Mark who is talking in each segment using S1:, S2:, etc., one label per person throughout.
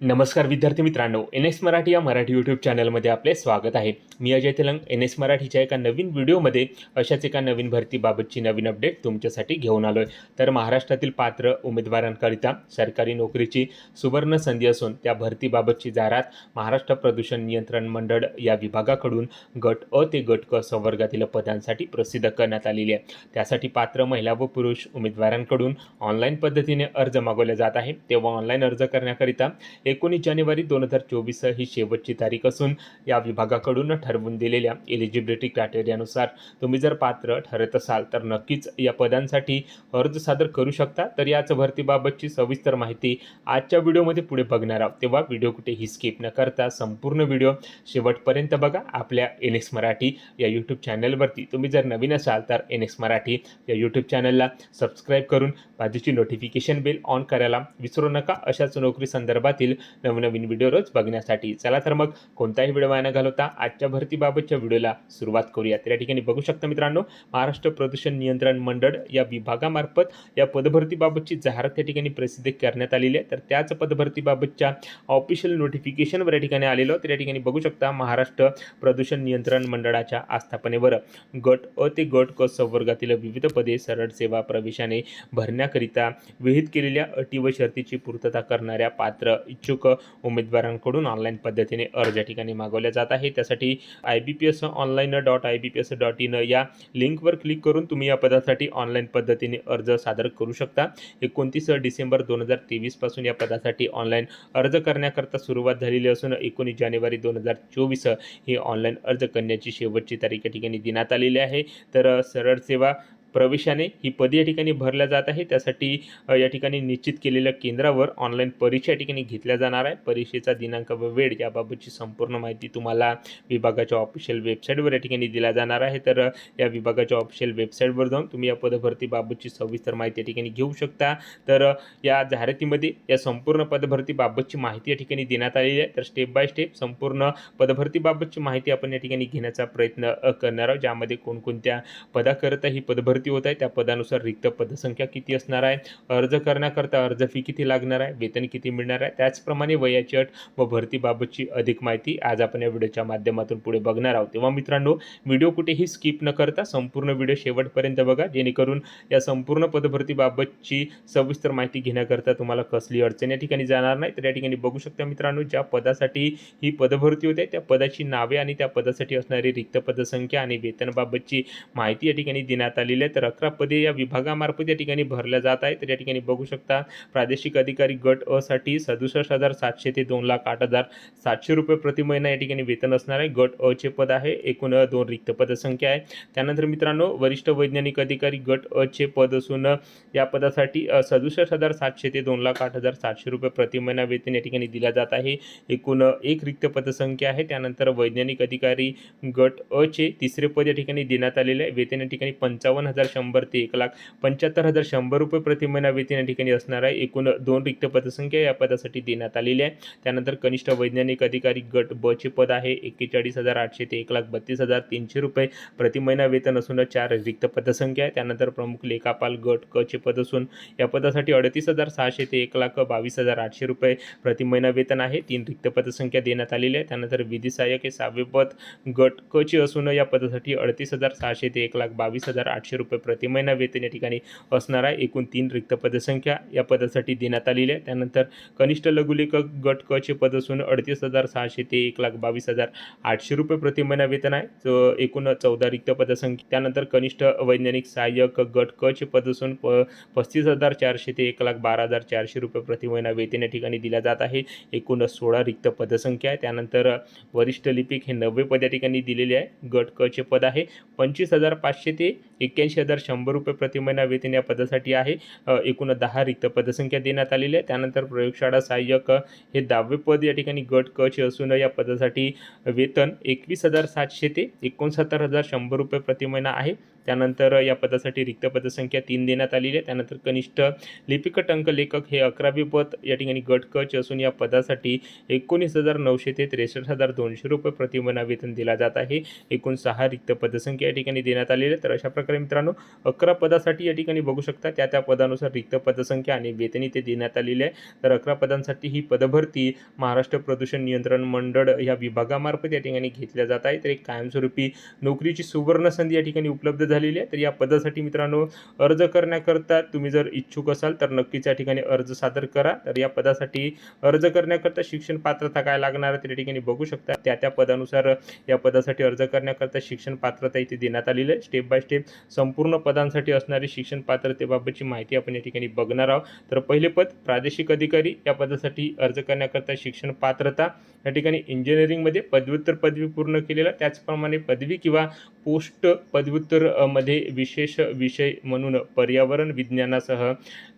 S1: नमस्कार विद्यार्थी मित्रांनो एन एस मराठी या मराठी यूट्यूब चॅनलमध्ये आपले स्वागत आहे. मी अजय तेलंग एन एस मराठीच्या एका नवीन व्हिडिओमध्ये अशाच एका नवीन भरतीबाबतची नवीन अपडेट तुमच्यासाठी घेऊन आलो आहे तर महाराष्ट्रातील पात्र उमेदवारांकरिता सरकारी नोकरीची सुवर्ण संधी असून त्या भरतीबाबतची जाहिरात महाराष्ट्र प्रदूषण नियंत्रण मंडळ या विभागाकडून गट अ ते गट क संवर्गातील पदांसाठी प्रसिद्ध करण्यात आलेली आहे. त्यासाठी पात्र महिला व पुरुष उमेदवारांकडून ऑनलाईन पद्धतीने अर्ज मागवले जात आहे. तेव्हा ऑनलाईन अर्ज करण्याकरिता एकोणीस जानेवारी दोन हजार चोवीस ही शेवटची तारीख असून या विभागाकडून ठरवून दिलेल्या एलिजिबिलिटी क्रायटेरियानुसार तुम्ही जर पात्र ठरत असाल तर नक्कीच या पदांसाठी अर्ज सादर करू शकता. तर याच भरतीबाबतची सविस्तर माहिती आजच्या व्हिडिओमध्ये पुढे बघणार आहोत. तेव्हा व्हिडिओ कुठेही स्किप न करता संपूर्ण व्हिडिओ शेवटपर्यंत बघा. आपल्या एन एक्स मराठी या यूट्यूब चॅनलवरती तुम्ही जर नवीन असाल तर एन एक्स मराठी या यूट्यूब चॅनलला सबस्क्राईब करून बाजूची नोटिफिकेशन बेल ऑन करायला विसरू नका. अशाच नोकरी संदर्भातील नवनवीन व्हिडिओ रोज बघण्यासाठी. चला तर मग कोणताही व्हिडिओ वाया न घालवता आजच्या भरतीबाबतच्या व्हिडिओला सुरुवात करूया त्या या ठिकाणी बघू शकता मित्रांनो महाराष्ट्र प्रदूषण नियंत्रण मंडळ या विभागामार्फत या पदभरतीबाबतची जाहिरात त्या ठिकाणी प्रसिद्ध करण्यात आलेली आहे. तर त्याच पदभरतीबाबतच्या ऑफिशियल नोटिफिकेशनवर या ठिकाणी आलेलं तर या ठिकाणी बघू शकता महाराष्ट्र प्रदूषण नियंत्रण मंडळाच्या आस्थापनेवर गट अ ते गट क संवर्गातील विविध पदे सरळ सेवा प्रवेशाने भरण्याकरिता विहित केलेल्या अटी व शर्तीची पूर्तता करणाऱ्या पात्र इच्छुक उमेदवारांकडून ऑनलाईन पद्धतीने अर्ज या ठिकाणी मागवल्या जात आहे त्यासाठी I B P S online dot I B P S dot in या लिंकवर क्लिक करून तुम्ही या पदासाठी ऑनलाईन पद्धतीने अर्ज सादर करू शकता. एकोणतीस डिसेंबर दोन हजार तेवीसपासून या पदासाठी ऑनलाईन अर्ज करण्याकरता सुरुवात झालेली असून एकोणीस जानेवारी दोन हजार चोवीस ही ऑनलाईन अर्ज करण्याची शेवटची तारीख या ठिकाणी देण्यात आलेली आहे. तर सरळ सेवा प्रवेशाने ही पदे या ठिकाणी भरल्या जात आहे त्यासाठी या ठिकाणी निश्चित केलेल्या केंद्रावर ऑनलाईन परीक्षा या ठिकाणी घेतल्या जाणार आहे. परीक्षेचा दिनांक व वेळ याबाबतची संपूर्ण माहिती तुम्हाला विभागाच्या ऑफिशियल वेबसाईटवर या ठिकाणी दिल्या जाणार आहे. तर या विभागाच्या ऑफिशियल वेबसाईटवर जाऊन तुम्ही या पदभरतीबाबतची सविस्तर माहिती या ठिकाणी घेऊ शकता. तर या जाहिरातीमध्ये या संपूर्ण पदभरतीबाबतची माहिती या ठिकाणी देण्यात आलेली आहे. तर स्टेप बाय स्टेप संपूर्ण पदभरतीबाबतची माहिती आपण या ठिकाणी घेण्याचा प्रयत्न करणार आहोत. ज्यामध्ये कोणकोणत्या पदाकरता ही पदभरती होत आहे? त्या पदानुसार रिक्त पदसंख्या किती असणार आहे? अर्ज करण्याकरता अर्ज फी किती लागणार आहे? वेतन किती मिळणार आहे? त्याचप्रमाणे वयाची अट व भरतीबाबतची अधिक माहिती आज आपण या व्हिडिओच्या माध्यमातून पुढे बघणार आहोत. तेव्हा मित्रांनो व्हिडिओ कुठेही स्किप न करता संपूर्ण व्हिडिओ शेवटपर्यंत बघा जेणेकरून या संपूर्ण पदभरतीबाबतची सविस्तर माहिती घेण्याकरता तुम्हाला कसली अडचण या ठिकाणी जाणार नाही. तर या ठिकाणी बघू शकता मित्रांनो ज्या पदासाठी ही पदभरती होते त्या पदाची नावे आणि त्या पदासाठी असणारी रिक्त पदसंख्या आणि वेतनबाबतची माहिती या ठिकाणी देण्यात आलेली आहे. तर अकरा पदे या विभागामार्फत या ठिकाणी भरल्या जात आहे तर या ठिकाणी बघू शकता प्रादेशिक अधिकारी गट अ साठी सदुसष्ट हजार सातशे ते दोन लाख आठ हजार सातशे रुपये प्रति महिना या ठिकाणी वेतन असणार आहे. गट अ चे पद आहे. एकूण दोन रिक्त पदसंख्या आहे. त्यानंतर मित्रांनो वरिष्ठ वैज्ञानिक अधिकारी गट अ चे पद असून या पदासाठी सदुसष्ट हजार सातशे ते दोन लाख आठ हजार सातशे रुपये प्रति महिना वेतन या ठिकाणी दिल्या जात आहे. एकूण एक रिक्त पदसंख्या आहे. त्यानंतर वैज्ञानिक अधिकारी गट अ चे तिसरे पद या ठिकाणी देण्यात आलेले आहे. वेतन या ठिकाणी पंचावन्न हजार शंभर ते एक लाख. पंच्याहत्तर हजार शंभर रुपये प्रति महिना वेतन या ठिकाणी असणार आहे. एकूण दोन रिक्त पदसंख्या या पदासाठी देण्यात आलेली आहे. त्यानंतर कनिष्ठ वैज्ञानिक अधिकारी गट ब चे पद आहे. एक्केचाळीस हजार आठशे ते एक लाख बत्तीस हजार तीनशे रुपये प्रति महिना वेतन असून चार रिक्त पदसंख्या आहे. त्यानंतर प्रमुख लेखापाल गट क चे पद असून या पदासाठी अडतीस हजार सहाशे ते एक लाख बावीस हजार आठशे रुपये प्रति महिना वेतन आहे. तीन रिक्त पदसंख्या देण्यात आलेली आहे. त्यानंतर विधी सहाय्यक हे सहावे पद गट क चे असून या पदासाठी अडतीस हजार सहाशे ते एक लाख बावीस हजार आठशे रुपये रुपये प्रति महिना वेतन या ठिकाणी असणार आहे. एकूण तीन रिक्त पदसंख्या या पदासाठी देण्यात आलेली आहे. त्यानंतर कनिष्ठ लघुलेखक गट क चे पद असून अडतीस हजार सहाशे ते एक लाख बावीस हजार आठशे रुपये प्रति महिना वेतन आहे. जो एकूण चौदा रिक्त पदसंख्या. त्यानंतर कनिष्ठ वैज्ञानिक सहाय्यक गट क चे पद असून प पस्तीस हजार चारशे ते एक लाख बारा हजार चारशे रुपये प्रति महिना वेतन या ठिकाणी दिल्या जात आहे. एकूण सोळा रिक्त पदसंख्या आहे. त्यानंतर वरिष्ठ लिपिक हे नव्वे पद या ठिकाणी दिलेले आहे. गट क चे पद आहे. पंचवीस हजार पाचशे ते एक्क्याऐंशी हजार शंभर रुपये प्रति महिना वेतन या पदासाठी आहे. एकूण दहा रिक्त पदसंख्या देण्यात आलेली आहे त्यानंतर प्रयोगशाळा सहाय्यक हे दहावे पद या ठिकाणी गट क चे असून या पदासाठी वेतन एकवीस हजार सातशे ते एकोणसत्तर हजार शंभर रुपये प्रति महिना आहे. त्यानंतर या पदासाठी रिक्त पदसंख्या तीन देण्यात आलेली आहे. त्यानंतर कनिष्ठ लिपिक टंक लेखक हे अकरावे पद या ठिकाणी गट कच असून या पदासाठी एकोणीस हजार नऊशे ते त्रेसष्ट हजार दोनशे रुपये प्रतिमना वेतन दिला जात आहे. एकूण सहा रिक्त पदसंख्या या ठिकाणी देण्यात आलेली आहे तर अशा प्रकारे मित्रांनो अकरा पदासाठी या ठिकाणी बघू शकता त्या त्या पदानुसार रिक्त पदसंख्या आणि वेतन इथे देण्यात आलेली आहे. तर अकरा पदांसाठी ही पदभरती महाराष्ट्र प्रदूषण नियंत्रण मंडळ या विभागामार्फत या ठिकाणी घेतल्या जात आहे. तर एक कायमस्वरूपी नोकरीची सुवर्ण संधी या ठिकाणी उपलब्ध झालेली आहे. तर या पदासाठी मित्रांनो अर्ज करण्याकरता तुम्ही जर इच्छुक असाल तर नक्कीच या ठिकाणी अर्ज सादर करा. तर या पदासाठी अर्ज करण्याकरता शिक्षण पात्रता काय लागणार आहे त्या ठिकाणी बघू शकता. त्या त्या पदानुसार या पदासाठी अर्ज करण्याकरता शिक्षण पात्रता इथे देण्यात आलेली आहे. स्टेप बाय स्टेप संपूर्ण पदांसाठी असणारी शिक्षण पात्रतेबाबतची माहिती आपण या ठिकाणी बघणार आहोत. तर पहिले पद प्रादेशिक अधिकारी. या पदासाठी अर्ज करण्याकरता शिक्षण पात्रता. या ठिकाणी इंजिनिअरिंगमध्ये पदव्युत्तर पदवी पूर्ण केलेला त्याचप्रमाणे पदवी किंवा पोस्ट पदव्युत्तरमध्ये विशेष विषय म्हणून पर्यावरण विज्ञानासह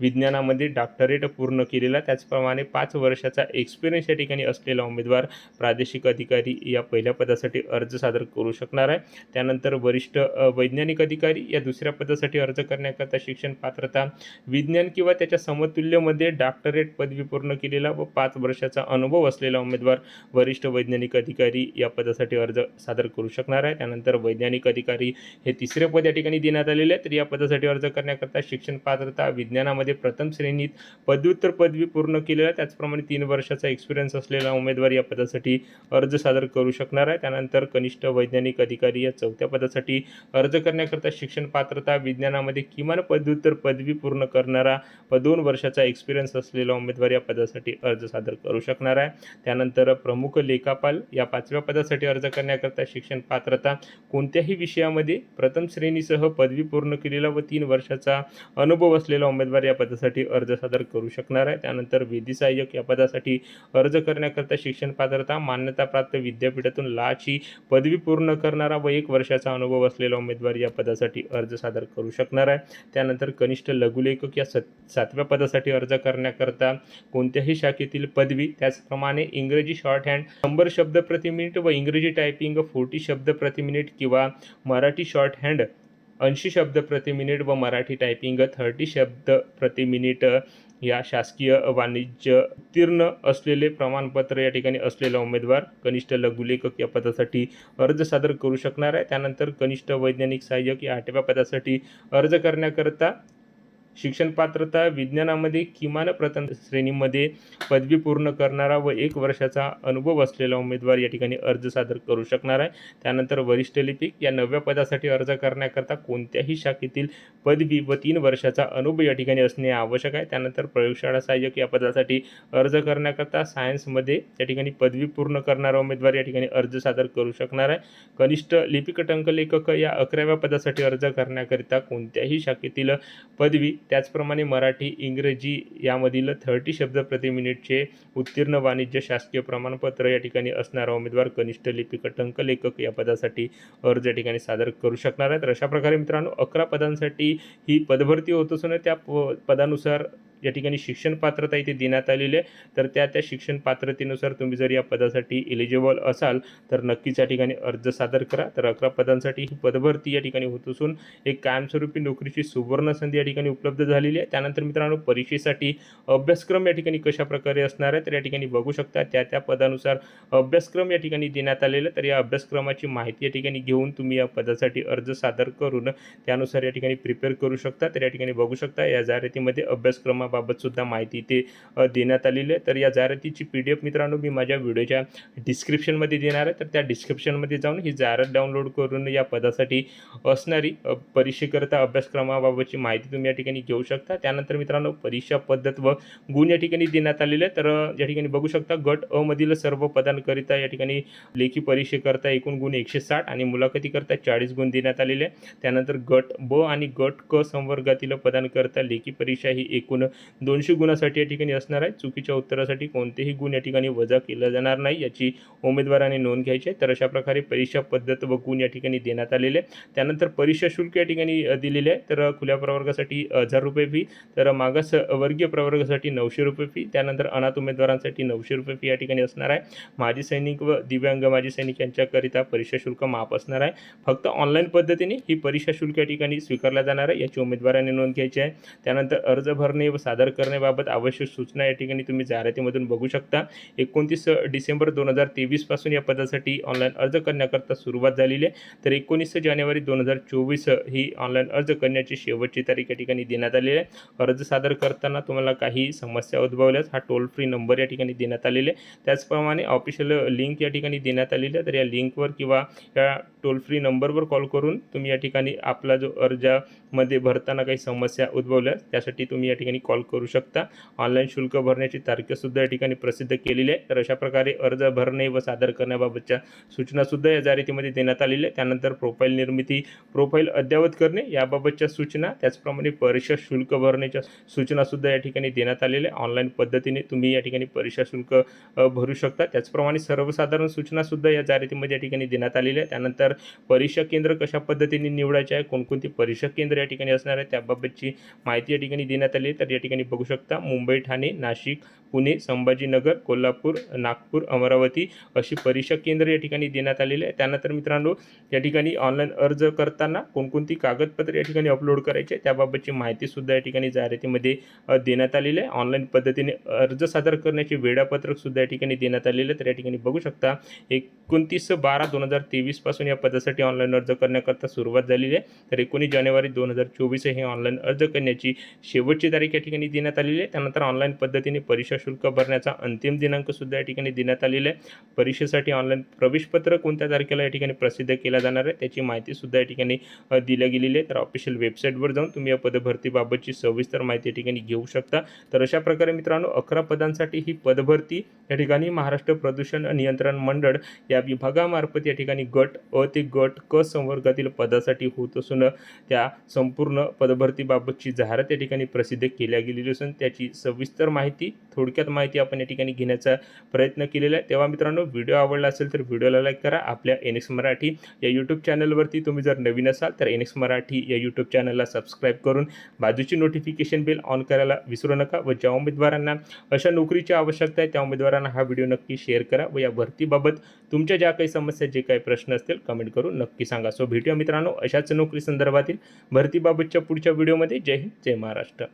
S1: विज्ञानामध्ये डॉक्टरेट पूर्ण केलेला त्याचप्रमाणे पाच वर्षाचा एक्सपिरियन्स या ठिकाणी असलेला उमेदवार प्रादेशिक अधिकारी या पहिल्या पदासाठी अर्ज सादर करू शकणार आहे. त्यानंतर वरिष्ठ वैज्ञानिक अधिकारी या दुसऱ्या पदासाठी अर्ज करण्याकरता शिक्षण पात्रता विज्ञान किंवा त्याच्या समतुल्यमध्ये डॉक्टरेट पदवी पूर्ण केलेला व पाच वर्षाचा अनुभव असलेला उमेदवार वरिष्ठ वैज्ञानिक अधिकारी या पदासाठी अर्ज सादर करू शकणार आहे. त्यानंतर वैज्ञानिक अधिकारी हे तिसरे पद या ठिकाणी देण्यात आलेले आहे तर या पदासाठी अर्ज करण्याकरता शिक्षण पात्रता विज्ञानामध्ये प्रथम श्रेणीत पदव्युत्तर पदवी पूर्ण केलेला त्याचप्रमाणे तीन वर्षाचा एक्सपिरियन्स असलेला उमेदवार या पदासाठी अर्ज सादर करू शकणार आहे. त्यानंतर कनिष्ठ वैज्ञानिक अधिकारी या चौथ्या पदासाठी अर्ज करण्याकरता शिक्षण पात्रता विज्ञानामध्ये किमान पदव्युत्तर पदवी पूर्ण करणारा व दोन वर्षाचा एक्सपिरियन्स असलेला उमेदवार या पदासाठी अर्ज सादर करू शकणार आहे. त्यानंतर प्रमुख लेखापाल या पाचव्या पदासाठी अर्ज करण्याकरता शिक्षण पात्रता कोणत्याही विषयामध्ये प्रथम श्रेणीसह पदवी पूर्ण केलेला व तीन वर्षाचा अनुभव असलेला उमेदवार या पदासाठी अर्ज सादर करू शकणार आहे. त्यानंतर विधी सहाय्यक या पदासाठी अर्ज करण्याकरता शिक्षण पात्रता मान्यताप्राप्त विद्यापीठातून लाची पदवी पूर्ण करणारा व एक वर्षाचा अनुभव असलेला उमेदवार या पदासाठी अर्ज सादर करू शकणार आहे. त्यानंतर कनिष्ठ लघुलेखक या सत सातव्या पदासाठी अर्ज करण्याकरता कोणत्याही शाखेतील पदवी त्याचप्रमाणे इंग्रजी शॉर्ट हँड शंभर शब्द प्रति मिनिट व इंग्रजी टायपिंग फोर्टी शब्द प्रति मिनिट किंवा मराठी शॉर्ट हँड ऐंशी शब्द प्रति मिनिट व मराठी टायपिंग थर्टी शब्द प्रति मिनिट या शासकीय वाणिज्य उत्तीर्ण असलेले प्रमाणपत्र या ठिकाणी असलेला उमेदवार कनिष्ठ लघुलेखक या पदासाठी अर्ज सादर करू शकणार आहे. त्यानंतर कनिष्ठ वैज्ञानिक सहाय्यक या आठव्या पदासाठी अर्ज करण्याकरता शिक्षण पात्रता विज्ञानामध्ये किमान प्रथम श्रेणीमध्ये पदवी पूर्ण करणारा व एक वर्षाचा अनुभव असलेला उमेदवार या ठिकाणी अर्ज सादर करू शकणार आहे. त्यानंतर वरिष्ठ लिपिक या नव्या पदासाठी अर्ज करण्याकरता कोणत्याही शाखेतील पदवी व तीन वर्षाचा अनुभव या ठिकाणी असणे आवश्यक आहे. त्यानंतर प्रयोगशाळा सहाय्यक या पदासाठी अर्ज करण्याकरता सायन्समध्ये या ठिकाणी पदवी पूर्ण करणारा उमेदवार या ठिकाणी अर्ज सादर करू शकणार आहे. कनिष्ठ लिपिक टंकलेखक या अकराव्या पदासाठी अर्ज करण्याकरिता कोणत्याही शाखेतील पदवी त्याचप्रमाणे मराठी इंग्रजी यामधील थर्टी शब्द प्रति मिनिटचे उत्तीर्ण वाणिज्य शासकीय प्रमाणपत्र या ठिकाणी असणारा उमेदवार कनिष्ठ लिपिक टंक लेखक या पदासाठी अर्ज या ठिकाणी सादर करू शकणार आहेत. तर अशा प्रकारे मित्रांनो अकरा पदांसाठी ही पदभरती होत असून त्या प पदानुसार या ठिकाणी शिक्षण पात्रता इथे देण्यात आलेली आहे. तर त्या त्या शिक्षण पात्रतेनुसार तुम्ही जर या पदासाठी एलिजिबल असाल तर नक्कीच या ठिकाणी अर्ज सादर करा. तर अकरा पदांसाठी ही पदभरती या ठिकाणी होत असून एक कायमस्वरूपी नोकरीची सुवर्ण संधी या ठिकाणी उपलब्ध झालेली आहे. त्यानंतर मित्रांनो परीक्षेसाठी अभ्यासक्रम या ठिकाणी कशा प्रकारे असणार आहे तर या ठिकाणी बघू शकता त्या त्या पदानुसार अभ्यासक्रम या ठिकाणी देण्यात आलेला तर या अभ्यासक्रमाची माहिती या ठिकाणी घेऊन तुम्ही या पदासाठी अर्ज सादर करून त्यानुसार या ठिकाणी प्रिपेअर करू शकता. तर या ठिकाणी बघू शकता या जाहिरातीमध्ये अभ्यासक्रमाबाबतसुद्धा माहिती इथे देण्यात आलेली आहे. तर या जाहिरातीची पी डी एफ मित्रांनो मी माझ्या व्हिडिओच्या डिस्क्रिप्शनमध्ये देणार आहे. तर त्या डिस्क्रिप्शनमध्ये जाऊन ही जाहिरात डाउनलोड करून या पदासाठी असणारी परीक्षेकरता अभ्यासक्रमाबाबतची माहिती तुम्ही या ठिकाणी घेऊ शकता. त्यानंतर मित्रांनो परीक्षा पद्धत व गुण या ठिकाणी देण्यात आलेले आहे तर या ठिकाणी बघू शकता गट अ मधील सर्व पदांकरिता या ठिकाणी लेखी परीक्षेकरता एकूण गुण एकशे साठ आणि मुलाखतीकरता चाळीस गुण देण्यात आलेले आहे त्यानंतर गट ब आणि गट क संवर्गातील पदांकरता लेखी परीक्षा ही एकूण दोनशे गुणासाठी या ठिकाणी असणार आहे. चुकीच्या उत्तरासाठी कोणतेही गुण या ठिकाणी वजा केला जाणार नाही याची उमेदवाराने नोंद घ्यायची आहे. तर अशा प्रकारे परीक्षा पद्धत व गुण या ठिकाणी देण्यात आलेले आहे त्यानंतर परीक्षा शुल्क या ठिकाणी दिलेले आहे. तर खुल्या प्रवर्गासाठी हजार रुपये फी तर मागास वर्गीय प्रवर्गासाठी नऊशे रुपये फी त्यानंतर अनाथ उमेदवारांसाठी नऊशे रुपये फी या ठिकाणी असणार आहे. माजी सैनिक व दिव्यांग माजी सैनिक यांच्याकरिता परीक्षा शुल्क माफ असणार आहे. फक्त ऑनलाईन पद्धतीने ही परीक्षा शुल्क या ठिकाणी स्वीकारला जाणार आहे. याची उमेदवारांनी नोंद घ्यायची आहे. त्यानंतर अर्ज भरणे व सादर करण्याबाबत आवश्यक सूचना या ठिकाणी तुम्ही जाहिरातीमधून बघू शकता. एकोणतीस डिसेंबर दोन हजार तेवीसपासून या पदासाठी ऑनलाईन अर्ज करण्याकरता सुरुवात झालेली आहे. तर एकोणीस जानेवारी दोन हजार चोवीस ही ऑनलाईन अर्ज करण्याची शेवटची तारीख या ठिकाणी देण्यात आलेली आहे. अर्ज सादर करताना तुम्हाला काही समस्या उद्भवल्यास हा टोल फ्री नंबर या ठिकाणी देण्यात आलेले आहे. त्याचप्रमाणे ऑफिशियल लिंक या ठिकाणी देण्यात आलेली आहे. तर या लिंकवर किंवा या टोल फ्री नंबरवर कॉल करून तुम्ही या ठिकाणी आपला जो अर्जामध्ये भरताना काही समस्या उद्भवल्यास त्यासाठी तुम्ही या ठिकाणी कॉल करू शकता. ऑनलाईन शुल्क भरण्याची तारखेसुद्धा या ठिकाणी प्रसिद्ध केलेली आहे. तर अशा प्रकारे अर्ज भरणे व सादर करण्याबाबतच्या सूचनासुद्धा या जाहिरातीमध्ये देण्यात आलेल्या त्यानंतर प्रोफाईल निर्मिती प्रोफाईल अद्ययावत करणे याबाबतच्या सूचना त्याचप्रमाणे परीक्षा परीक्षा शुल्क भरण्याच्या सूचनासुद्धा या ठिकाणी देण्यात आलेल्या आहे ऑनलाईन पद्धतीने तुम्ही या ठिकाणी परीक्षा शुल्क भरू शकता. त्याचप्रमाणे सर्वसाधारण सूचनासुद्धा या जाहिरातीमध्ये या ठिकाणी देण्यात आलेल्या आहे त्यानंतर परीक्षा केंद्र कशा पद्धतीने निवडायचे आहे कोणकोणती परीक्षा केंद्र या ठिकाणी असणार आहे त्याबाबतची माहिती या ठिकाणी देण्यात आली आहे. तर या ठिकाणी बघू शकता मुंबई ठाणे नाशिक पुणे संभाजीनगर कोल्हापूर नागपूर अमरावती अशी परीक्षा केंद्र या ठिकाणी देण्यात आलेली आहे त्यानंतर मित्रांनो या ठिकाणी ऑनलाईन अर्ज करताना कोणकोणती कागदपत्रे या ठिकाणी अपलोड करायचे त्याबाबतची माहिती माहितीसुद्धा या ठिकाणी जाहिरातीमध्ये देण्यात आलेली आहे. ऑनलाईन पद्धतीने अर्ज सादर करण्याचे वेळापत्रकसुद्धा या ठिकाणी देण्यात आलेलं आहे तर या ठिकाणी बघू शकता एकोणतीस बारा दोन हजार तेवीसपासून या पदासाठी ऑनलाईन अर्ज करण्याकरता सुरुवात झालेली आहे. तर एकोणीस जानेवारी दोन हजार चोवीस हे ऑनलाईन अर्ज करण्याची शेवटची तारीख या ठिकाणी देण्यात आलेली आहे. त्यानंतर ऑनलाईन पद्धतीने परीक्षा शुल्क भरण्याचा अंतिम दिनांकसुद्धा या ठिकाणी देण्यात आलेला आहे. परीक्षेसाठी ऑनलाईन प्रवेशपत्र कोणत्या तारखेला या ठिकाणी प्रसिद्ध केला जाणार आहे त्याची माहितीसुद्धा या ठिकाणी अ, दिल्या गेलेली आहे. तर ऑफिशियल वेबसाईटवर जाऊन तुम्ही या भरतीबाबतची सविस्तर माहिती या ठिकाणी घेऊ शकता. तर अशा प्रकारे मित्रांनो अकरा पदांसाठी ही पदभरती या ठिकाणी महाराष्ट्र प्रदूषण नियंत्रण मंडळ या विभागामार्फत या ठिकाणी गट अ ते गट क संवर्गातील पदासाठी होत असून त्या संपूर्ण पदभरतीबाबतची जाहिरात या ठिकाणी प्रसिद्ध केल्या गेलेली असून त्याची सविस्तर माहिती थोडक्यात माहिती आपण या ठिकाणी घेण्याचा प्रयत्न केलेला आहे. तेव्हा मित्रांनो व्हिडिओ आवडला असेल तर व्हिडिओला लाईक करा. आपल्या एन एक्स मराठी या यूट्यूब चॅनलवरती तुम्ही जर नवीन असाल तर एन एक्स मराठी या यूट्यूब चॅनलला सबस्क्राईब करून बाजूची नोटिफिकेशन बेल ऑन करायला विसरू नका व ज्या उमेदवारांना अशा नोकरीची आवश्यकता आहे त्या उमेदवारांना हा व्हिडिओ नक्की शेअर करा व या भरतीबाबत तुमच्या ज्या काही समस्या जे काही प्रश्न असतील कमेंट करून नक्की सांगा. सो भेटूया मित्रांनो अशाच नोकरी संदर्भातील भरतीबाबतच्या पुढच्या व्हिडिओमध्ये जय हिंद जय महाराष्ट्र.